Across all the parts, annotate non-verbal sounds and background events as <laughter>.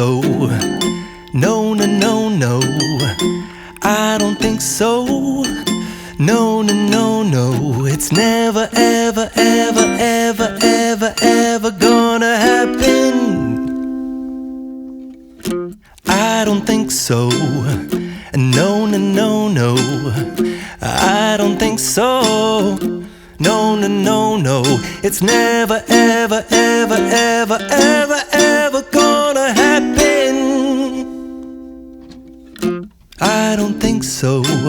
so.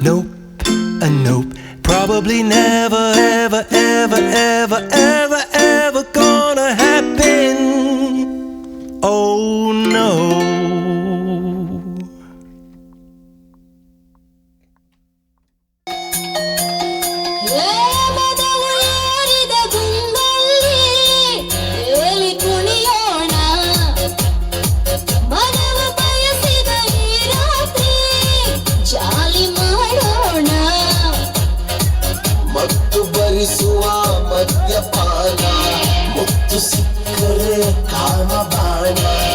nope, a nope. Probably never, ever, ever, ever, ever, ever gonna happen. Oh just couldn't calm my mind.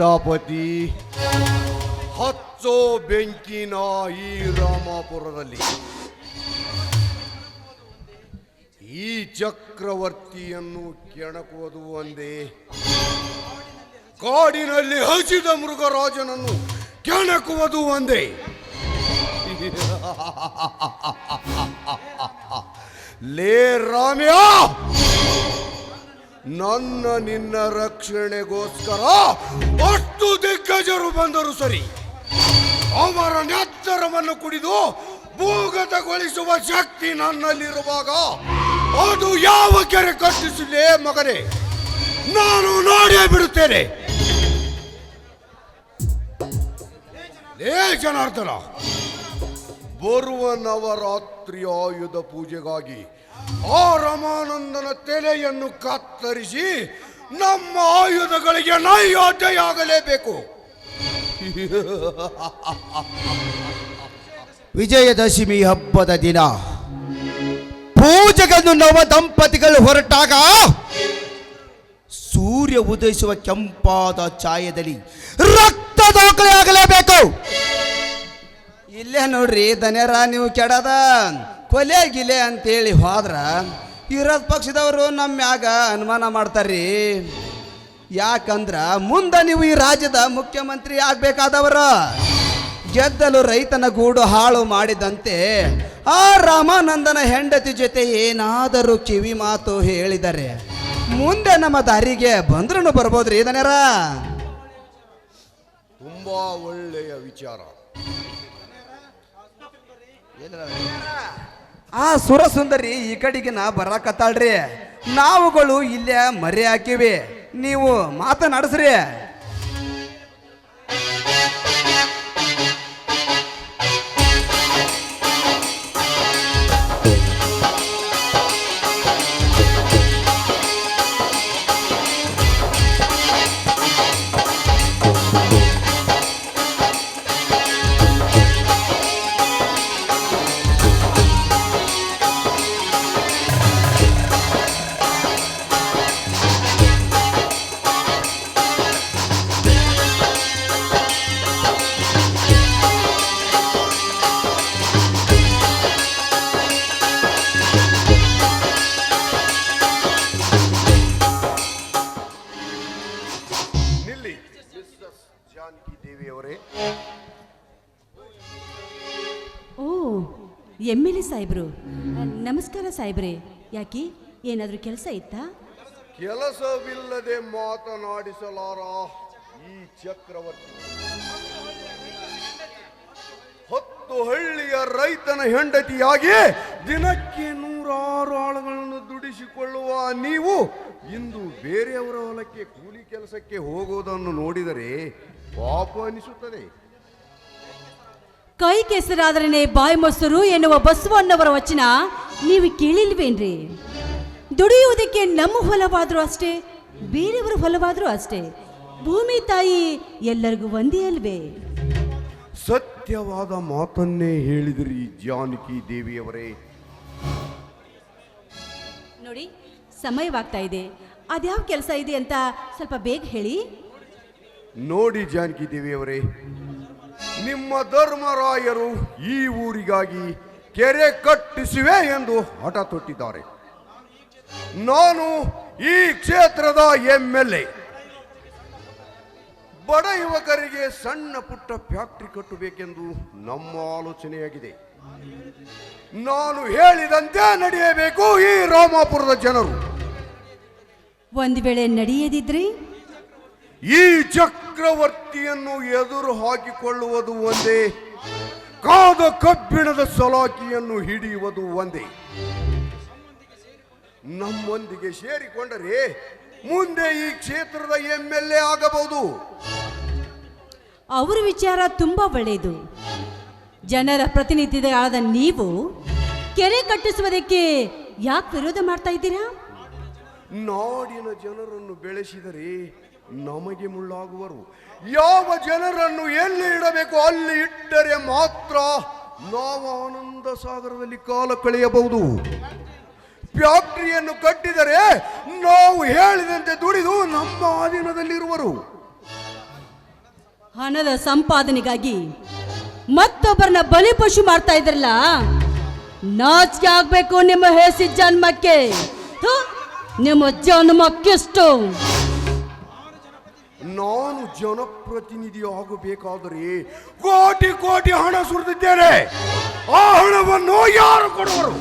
ಗೀತಾಪತಿ ಹಚ್ಚೋ ಬೆಂಕಿನ ಈ ರಾಮಾಪುರದಲ್ಲಿ. ಈ ಚಕ್ರವರ್ತಿಯನ್ನು ಕೆಣಕುವುದು ಒಂದೇ. ಕಾಡಿನಲ್ಲಿ ಹಸಿದ ಮೃಗರಾಜನನ್ನು ಕೆಣಕುವುದು ಒಂದೇ. <laughs> ಲೇ ರಾಮ್ಯ! ನನ್ನ ನಿನ್ನ ರಕ್ಷಣೆಗೋಸ್ಕರ ಅಷ್ಟು ದಿಗ್ಗಜರು ಬಂದರು ಸರಿ, ಅವರ ನೆತ್ತರವನ್ನು ಕುಡಿದು ಭೂಗತಗೊಳಿಸುವ ಶಕ್ತಿ ನನ್ನಲ್ಲಿರುವಾಗ ಅದು ಯಾವ ಕೆರೆ ಕಟ್ಟಿಸಲೇ ಮಗನೇ, ನಾನು ನೋಡೇ ಬಿಡುತ್ತೇನೆ. ಏ ಜನಾರ್ದನ ಬರುವ ನವರಾತ್ರಿ ಆಯುಧ ಪೂಜೆಗಾಗಿ ಆ ರಮಾನಂದನ ತೆಲೆಯನ್ನು ಕತ್ತರಿಸಿ ನಮ್ಮ ಆಯುಧಗಳಿಗೆ ನೈಯೋಧ್ಯೆಯಾಗಲೇಬೇಕು <laughs> ವಿಜಯದಶಮಿ ಹಬ್ಬದ ದಿನ. ಪೂಜೆಗಳನ್ನು ನವ ದಂಪತಿಗಳು ಹೊರಟಾಗ ಸೂರ್ಯ ಉದಯಿಸುವ ಕೆಂಪಾದ ಛಾಯದಲ್ಲಿ ರಕ್ತ ದಾಖಲೆ ಆಗಲೇಬೇಕು. ಇಲ್ಲೇ ನೋಡ್ರಿ, ದನ್ಯರ ನೀವು ಕೆಡದ. ಕೊಲೆ ಗಿಲೆ ಅಂತೇಳಿ ಹೋದ್ರೆ ಇರೋದ್ ಪಕ್ಷದವರು ನಮ್ಮ ಮ್ಯಾಗ ಅನುಮಾನ ಮಾಡ್ತಾರ್ರಿ. ಯಾಕಂದ್ರೆ ಮುಂದೆ ನೀವು ಈ ರಾಜ್ಯದ ಮುಖ್ಯಮಂತ್ರಿ ಆಗಬೇಕಾದವರು. ಗೆದ್ದಲು ರೈತನ ಗೂಡು ಹಾಳು ಮಾಡಿದಂತೆ ಆ ರಾಮಾನಂದನ ಹೆಂಡತಿ ಜೊತೆ ಏನಾದರೂ ಕಿವಿ ಮಾತು ಹೇಳಿದರೆ ಮುಂದೆ ನಮ್ಮ ದಾರಿಗೆ ಬಂದ್ರೂ ಬರ್ಬೋದ್ರಿ ದನ್ಯರ. ತುಂಬಾ ಒಳ್ಳೆಯ ವಿಚಾರ. ಆ ಸುರ ಸುಂದರಿ ಈ ಕಡೆಗೆ ನಾ ಬರಾಕತ್ತಾಳ್ರಿ. ನಾವುಗಳು ಇಲ್ಲೇ ಮರೆ ಹಾಕಿವಿ. ನೀವು ಮಾತನಾಡಿಸ್ರಿ. ಎಂ ಎಲ್ ಎ ಸಾಹೇಬ್ರು. ನಮಸ್ಕಾರ ಸಾಹೇಬ್ರೆ. ಯಾಕೆ? ಏನಾದರೂ ಕೆಲಸ ಇತ್ತಾ? ಕೆಲಸವಿಲ್ಲದೆ ಮಾತನಾಡಿಸಲಾರ ಈ ಚಕ್ರವರ್ತಿ. ಹತ್ತು ಹಳ್ಳಿಯ ರೈತನ ಹೆಂಡತಿಯಾಗಿ ದಿನಕ್ಕೆ ನೂರಾರು ಆಳುಗಳನ್ನು ದುಡಿಸಿಕೊಳ್ಳುವ ನೀವು ಇಂದು ಬೇರೆಯವರ ಹೊಲಕ್ಕೆ ಕೂಲಿ ಕೆಲಸಕ್ಕೆ ಹೋಗುವುದನ್ನು ನೋಡಿದರೆ ಪಾಪ ಅನಿಸುತ್ತದೆ. ಕೈ ಕೆಸರಾದ್ರೇ ಬಾಯಿ ಮೊಸರು ಎನ್ನುವ ಬಸವಣ್ಣವರ ವಚನ ನೀವು ಕೇಳಿಲ್ವೇನ್ರಿ? ದುಡಿಯುವುದಕ್ಕೆ ನಮ್ಮ ಹೊಲವಾದರೂ ಅಷ್ಟೇ ಬೇರೆಯವರ ಹೊಲವಾದರೂ ಅಷ್ಟೇ. ಭೂಮಿ ತಾಯಿ ಎಲ್ಲರಿಗೂ ಒಂದೇ ಅಲ್ವೇ? ಸತ್ಯವಾದ ಮಾತನ್ನೇ ಹೇಳಿದಿರಿ ಜಾನಕಿ ದೇವಿಯವರೇ. ನೋಡಿ ಸಮಯವಾಗ್ತಾ ಇದೆ. ಅದ್ಯಾವ ಕೆಲಸ ಇದೆ ಅಂತ ಸ್ವಲ್ಪ ಬೇಗ ಹೇಳಿ. ನೋಡಿ ಜಾನಕಿ ದೇವಿಯವರೇ ನಿಮ್ಮ ಧರ್ಮರಾಯರು ಈ ಊರಿಗಾಗಿ ಕೆರೆ ಕಟ್ಟಿಸುವೆ ಎಂದು ಹಠ ತೊಟ್ಟಿದ್ದಾರೆ. ನಾನು ಈ ಕ್ಷೇತ್ರದ ಎಂ ಎಲ್ ಎ ಬಡ ಯುವಕರಿಗೆ ಸಣ್ಣ ಪುಟ್ಟ ಫ್ಯಾಕ್ಟ್ರಿ ಕಟ್ಟಬೇಕೆಂದು ನಮ್ಮ ಆಲೋಚನೆಯಾಗಿದೆ. ನಾನು ಹೇಳಿದಂತೆ ನಡೆಯಬೇಕು ಈ ರಾಮಾಪುರದ ಜನರು. ಒಂದು ವೇಳೆ ನಡೆಯದಿದ್ರಿ? ಈ ಚಕ್ರವರ್ತಿಯನ್ನು ಎದುರು ಹಾಕಿಕೊಳ್ಳುವುದು ಒಂದೇ ಕಾದ ಕಬ್ಬಿಣದ ಸಲಾಕಿಯನ್ನು ಹಿಡಿಯುವುದು ಒಂದೇ. ನಮ್ಮೊಂದಿಗೆ ಸೇರಿಕೊಂಡರೆ ಮುಂದೆ ಈ ಕ್ಷೇತ್ರದ ಎಂ ಎಲ್ ಎ ಆಗಬಹುದು. ಅವರ ವಿಚಾರ ತುಂಬಾ ಒಳ್ಳೆಯದು. ಜನರ ಪ್ರತಿನಿಧಿಗಳಾದ ನೀವು ಕೆರೆ ಕಟ್ಟಿಸುವುದಕ್ಕೆ ಯಾಕೆ ವಿರೋಧ ಮಾಡ್ತಾ ಇದ್ದೀರಾ? ನಾಡಿನ ಜನರನ್ನು ಬೆಳೆಸಿದರೆ ನಮಗೆ ಮುಳ್ಳಾಗುವರು. ಯಾವ ಜನರನ್ನು ಎಲ್ಲಿ ಇಡಬೇಕು ಅಲ್ಲಿ ಇಟ್ಟರೆ ಮಾತ್ರ ನಾವು ಆನಂದ ಸಾಗರದಲ್ಲಿ ಕಾಲ ಕಳೆಯಬಹುದು. ಫ್ಯಾಕ್ಟ್ರಿಯನ್ನು ಕಟ್ಟಿದರೆ ನಾವು ಹೇಳಿದಂತೆ ದುಡಿದು ನಮ್ಮ ಆಧೀನದಲ್ಲಿರುವರು. ಹಣದ ಸಂಪಾದನೆಗಾಗಿ ಮತ್ತೊಬ್ಬರನ್ನ ಬಲಿಪಶು ಮಾಡ್ತಾ ಇದ್ರಲ್ಲ, ನಾಚಿಕೆ ಆಗ್ಬೇಕು ನಿಮ್ಮ ಹೇಸಿ ಜನ್ಮಕ್ಕೆ. ನಿಮ್ಮ ಜನ್ಮಕ್ಕೆಷ್ಟು. ನಾನು ಜನಪ್ರತಿನಿಧಿ ಆಗಬೇಕಾದರೆ ಕೋಟಿ ಕೋಟಿ ಹಣ ಸುರಿದಿದ್ದೇನೆ. ಆ ಹಣವನ್ನು ಯಾರು ಕೊಡುವರು?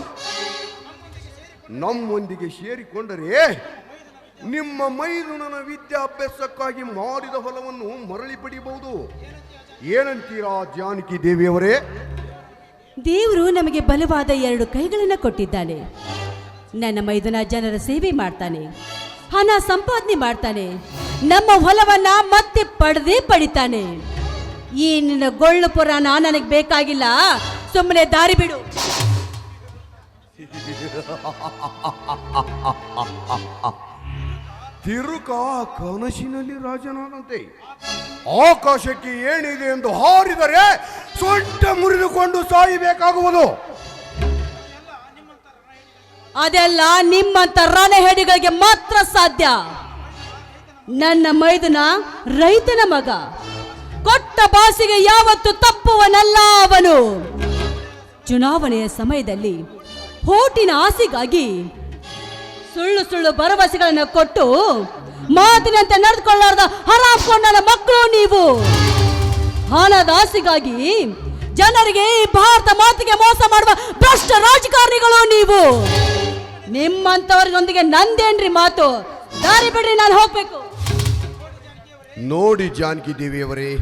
ನಮ್ಮೊಂದಿಗೆ ಸೇರಿಕೊಂಡರೆ ನಿಮ್ಮ ಮೈದುನನ ವಿದ್ಯಾಭ್ಯಾಸಕ್ಕಾಗಿ ಮಾಡಿದ ಹೊಲವನ್ನು ಮರಳಿ ಪಡಿಬಹುದು ಏನಂತೀರಾ ಜಾನಕಿ ದೇವಿಯವರೇ? ದೇವರು ನಮಗೆ ಬಲವಾದ ಎರಡು ಕೈಗಳನ್ನು ಕೊಟ್ಟಿದ್ದಾನೆ. ನನ್ನ ಮೈದುನ ಜನರ ಸೇವೆ ಮಾಡ್ತಾನೆ. ಹಣ ಸಂಪಾದನೆ ಮಾಡ್ತಾನೆ. ನಮ್ಮ ಹೊಲವನ್ನ ಮತ್ತೆ ಪಡೆದೇ ಪಡಿತಾನೆ. ಈ ನಿನ್ನ ಗೊಳ್ಳು ಪುರಾಣ ನನಗೆ ಬೇಕಾಗಿಲ್ಲ. ಸುಮ್ಮನೆ ದಾರಿ ಬಿಡು. ತಿರುಕ ಕನಸಿನಲ್ಲಿ ರಾಜನಾದಂತೆ ಆಕಾಶಕ್ಕೆ ಏನಿದೆ ಎಂದು ಹಾರಿದರೆ ಸೊಂಟ ಮುರಿದುಕೊಂಡು ಸಾಯಬೇಕಾಗುವುದು. ಅದೆಲ್ಲ ನಿಮ್ಮಂತ ರಣಹೇಡಿಗಳಿಗೆ ಮಾತ್ರ ಸಾಧ್ಯ. ನನ್ನ ಮೈದನ ರೈತನ ಮಗ. ಕೊಟ್ಟ ಬಾಸಿಗೆ ಯಾವತ್ತು ತಪ್ಪುವನಲ್ಲ ಅವನು. ಚುನಾವಣೆಯ ಸಮಯದಲ್ಲಿ ಹೋಟಿನ ಆಸೆಗಾಗಿ ಸುಳ್ಳು ಸುಳ್ಳು ಭರವಸೆಗಳನ್ನು ಕೊಟ್ಟು ಮಾತಿನಂತೆ ನಡೆದುಕೊಳ್ಳಾರ್ದ ಹರಾಕೊಂಡ ಮಕ್ಕಳು ನೀವು. ಹಣದ ಆಸೆಗಾಗಿ ಜನರಿಗೆ ಈ ಭಾರತ ಮಾತಿಗೆ ಮೋಸ ಮಾಡುವ ಭ್ರಷ್ಟ ರಾಜಕಾರಣಿಗಳು ನೀವು. ನಿಮ್ಮಂತವರಿಗೊಂದಿಗೆ ನಂದೇನ್ರಿ ಮಾತು? ದಾರಿ ಬಿಡ್ರಿ, ನಾನು ಹೋಗ್ಬೇಕು. ನೋಡಿ ಜಾನಕಿ ದೇವಿಯವರೇ,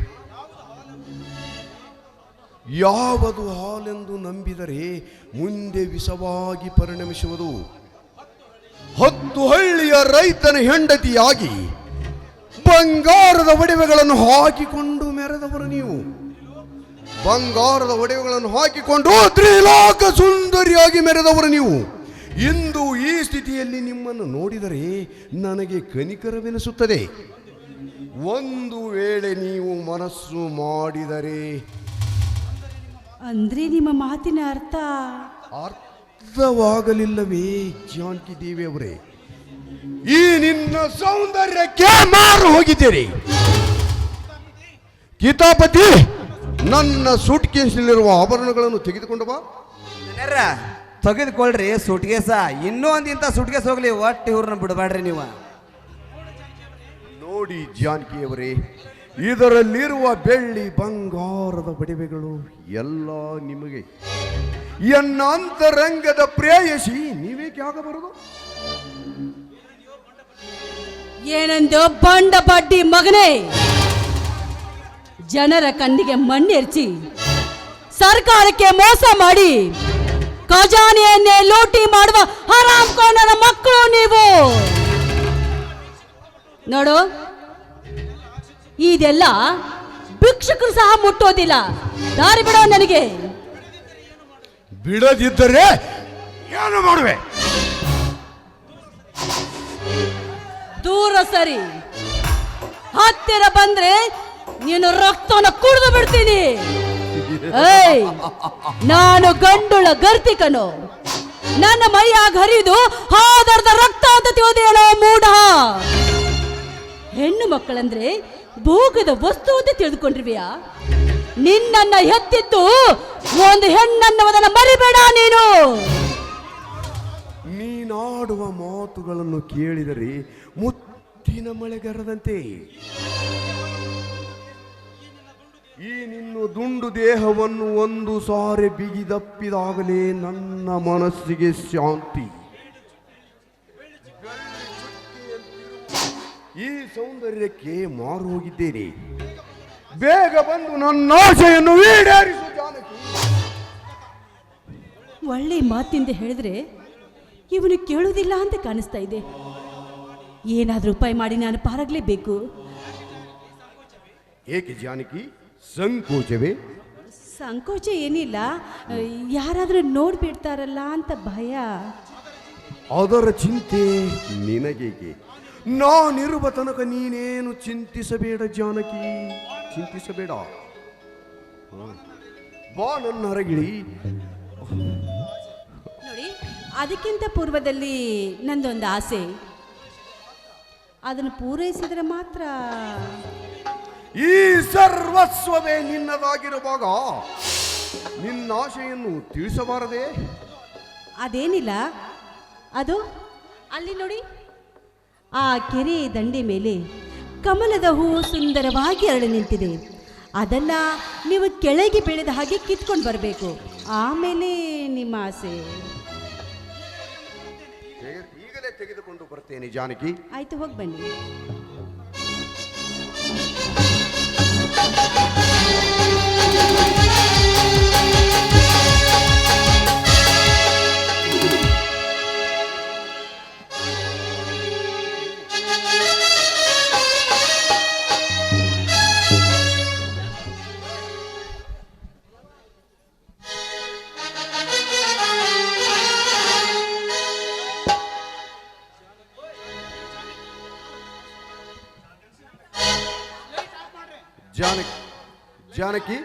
ಯಾವುದು ಹಾಲೆಂದು ನಂಬಿದರೆ ಮುಂದೆ ವಿಷವಾಗಿ ಪರಿಣಮಿಸುವುದು. ಹತ್ತು ಹಳ್ಳಿಯ ರೈತನ ಹೆಂಡತಿಯಾಗಿ ಬಂಗಾರದ ಒಡವೆಗಳನ್ನು ಹಾಕಿಕೊಂಡು ಮೆರೆದವರು ನೀವು. ಬಂಗಾರದ ಒಡವೆಗಳನ್ನು ಹಾಕಿಕೊಂಡು ತ್ರಿಲೋಕ ಸುಂದರಿಯಾಗಿ ಮೆರೆದವರು ನೀವು. ಇಂದು ಈ ಸ್ಥಿತಿಯಲ್ಲಿ ನಿಮ್ಮನ್ನು ನೋಡಿದರೆ ನನಗೆ ಕನಿಕರವೆನಿಸುತ್ತದೆ. ಒಂದು ವೇಳೆ ನೀವು ಮನಸ್ಸು ಮಾಡಿದರೆ ಅಂದ್ರೆ ನಿಮ್ಮ ಮಾತಿನ ಅರ್ಥ ಅರ್ಥವಾಗಲಿಲ್ಲವೇ ಜಾನಕಿ ದೇವಿಯವರೇ ಈ ನಿನ್ನ ಸೌಂದರ್ಯಕ್ಕೆ ಮಾರು ಹೋಗಿದ್ದೀರಿ. ಗೀತಾಪತಿ ನನ್ನ ಸೂಟ್ ಕೇಸಿನಲ್ಲಿರುವ ಆಭರಣಗಳನ್ನು ತೆಗೆದುಕೊಂಡು ಬಾ. ತೆಗೆದುಕೊಳ್ರಿ ಸುಟ್ಕೇಸ. ಇನ್ನೂ ಒಂದಿಂತ ಇಂಥ ಸುಟ್ಕೇಸ್ ಹೋಗ್ಲಿ ಒಟ್ಟು ಇವ್ರನ್ನ ಬಿಡಬೇಡ್ರಿ ನೀವು. ನೋಡಿ ಜಾನಕಿಯವರೇ, ಇದರಲ್ಲಿರುವ ಬೆಳ್ಳಿ ಬಂಗಾರದ ಬಡಿವೆಗಳು ಎಲ್ಲ ನಿಮಗೆ. ಎನ್ನ ಅಂತರಂಗದ ಪ್ರೇಯಸಿ, ನೀವೇಕೆ ಆಗಬಾರದು? ಏನೆಂದು ಬಂಡ ಬಡ್ಡಿ ಮಗನೇ, ಜನರ ಕಣ್ಣಿಗೆ ಮಣ್ಣೆರ್ಚಿ, ಸರ್ಕಾರಕ್ಕೆ ಮೋಸ ಮಾಡಿ, ಖಜಾನೆಯನ್ನೇ ಲೂಟಿ ಮಾಡುವ ಹರಾಮ್ ಕೋಣನ ಮಕ್ಕಳು ನೀವು. ನೋಡು ಇದೆಲ್ಲ ಭಿಕ್ಷಕರು ಸಹ ಮುಟ್ಟೋದಿಲ್ಲ. ದಾರಿ ಬಿಡೋ ನನಗೆ. ಬಿಡದಿದ್ದರೆ ಏನು ಮಾಡುವೆ? ದೂರ ಸರಿ. ಹತ್ತಿರ ಬಂದ್ರೆ ನೀನು ರಕ್ತವನ್ನು ಕುಡಿದು ಬಿಡ್ತೀನಿ. ಏಯ್ ನಾನು ಗಂಡುಳ ಗರ್ತಿಕನು. ನನ್ನ ಮೈಯಾಗ ಹರಿದು ಹಾದರ್ದ ರಕ್ತ ಅಂತ ತಿಳಿದೇನೋ ಮೂಢ. ಹೆಣ್ಣು ಮಕ್ಕಳಂದ್ರೆ ಭೋಗದ ವಸ್ತು ಅಂತ ತಿಳಿದುಕೊಂಡಿರ್ವಿಯಾ? ನಿನ್ನನ್ನ ಎತ್ತಿತ್ತು ಒಂದು ಹೆಣ್ಣನ್ನೋದನ್ನ ಮರಿಬೇಡ ನೀನು. ನೀನಾಡುವ ಮಾತುಗಳನ್ನು ಕೇಳಿದರೆ ಮುತ್ತಿನ ಮಳೆಗರದಂತೆ ಈ ನಿನ್ನ ದುಂಡು ದೇಹವನ್ನು ಒಂದು ಸಾರಿ ಬಿಗಿದಪ್ಪಿದಾಗಲೇ ನನ್ನ ಮನಸ್ಸಿಗೆ ಶಾಂತಿ. ಈ ಸೌಂದರ್ಯಕ್ಕೆ ಮಾರು ಹೋಗಿದ್ದೇನೆ. ಬೇಗ ಬಂದು ನನ್ನ ಆಶೆಯನ್ನು ಈಡೇರಿಸು ಜಾನಕಿ. ಒಳ್ಳೆ ಮಾತಿಂದ ಹೇಳಿದ್ರೆ ಇವನು ಕೇಳುವುದಿಲ್ಲ ಅಂತ ಕಾಣಿಸ್ತಾ ಇದೆ. ಏನಾದರೂ ಉಪಾಯ ಮಾಡಿ ನಾನು ಪಾರಾಗಲೇಬೇಕು. ಏಕೆ ಜಾನಕಿ? ಸಂಕೋಚವೇ? ಸಂಕೋಚ ಏನಿಲ್ಲ. ಯಾರಾದರೂ ನೋಡ್ಬಿಡ್ತಾರಲ್ಲ ಅಂತ ಭಯ. ಅದರ ಚಿಂತೆ ನಿನಗೇಕೆ? ನಾನಿರುವ ತನಕ ನೀನೇನು ಚಿಂತಿಸಬೇಡ ಜಾನಕಿ. ಚಿಂತಿಸಬೇಡ. ಬಾ ನನ್ನ ಹೊರಗಿಳಿ ನೋಡಿ ಅದಕ್ಕಿಂತ ಪೂರ್ವದಲ್ಲಿ ನಂದೊಂದು ಆಸೆ. ಅದನ್ನು ಪೂರೈಸಿದರೆ ಮಾತ್ರ. ಈ ಸರ್ವಸ್ವವೇ ನಿನ್ನದಾಗಿರುವಾಗ ನಿನ್ನ ಆಶೆಯನ್ನು ತಿಳಿಸಬಾರದೆ? ಅದೇನಿಲ್ಲ. ಅದು ಅಲ್ಲಿ ನೋಡಿ. ಆ ಕೆರೆ ದಂಡೆ ಮೇಲೆ ಕಮಲದ ಹೂವು ಸುಂದರವಾಗಿ ಅರಳಿ ನಿಂತಿದೆ. ಅದನ್ನ ನೀವು ಕೆಳಗೆ ಬೆಳೆದ ಹಾಗೆ ಕಿತ್ಕೊಂಡು ಬರಬೇಕು. ಆಮೇಲೆ ನಿಮ್ಮ ಆಸೆ. ಈಗಲೇ ತೆಗೆದುಕೊಂಡು ಬರ್ತೇನೆ ಜಾನಕಿ. ಆಯ್ತು ಹೋಗಿ ಬನ್ನಿ. जानक जानकी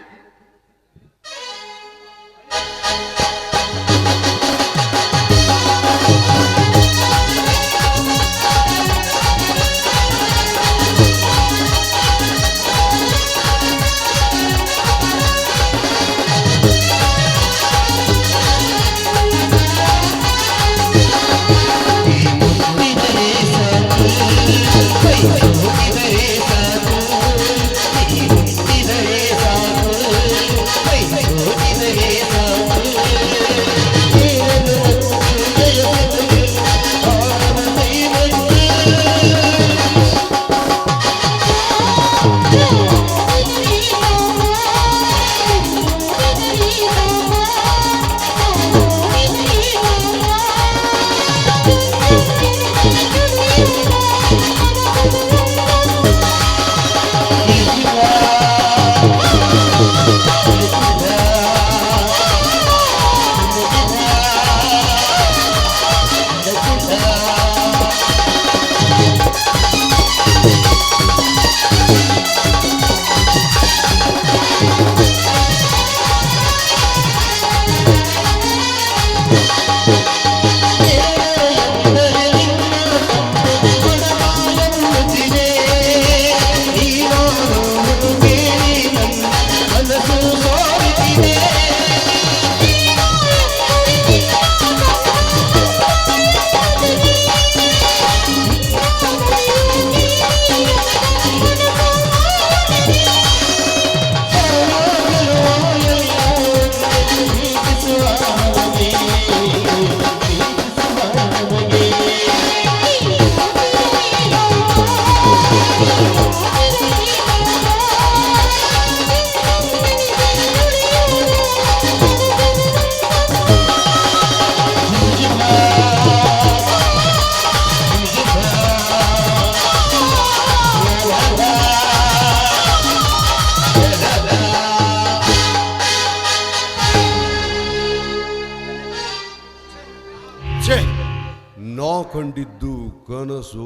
ಕಂಡಿದ್ದು ಕನಸು,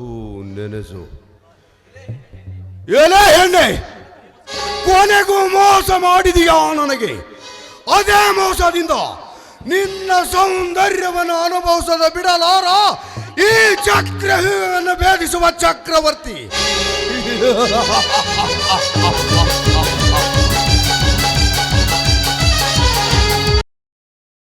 ನೆನೆಸು. ಏನೇ ಹೆಣ್ಣೆ ಕೊನೆಗೂ ಮೋಸ ಮಾಡಿದೀಯಾ ನನಗೆ? ಅದೇ ಮೋಸದಿಂದ ನಿನ್ನ ಸೌಂದರ್ಯವನ್ನು ಅನುಭವಿಸದ ಬಿಡಲಾರ ಈ ಚಕ್ರವನ್ನು ಭೇದಿಸುವ ಚಕ್ರವರ್ತಿ. <laughs>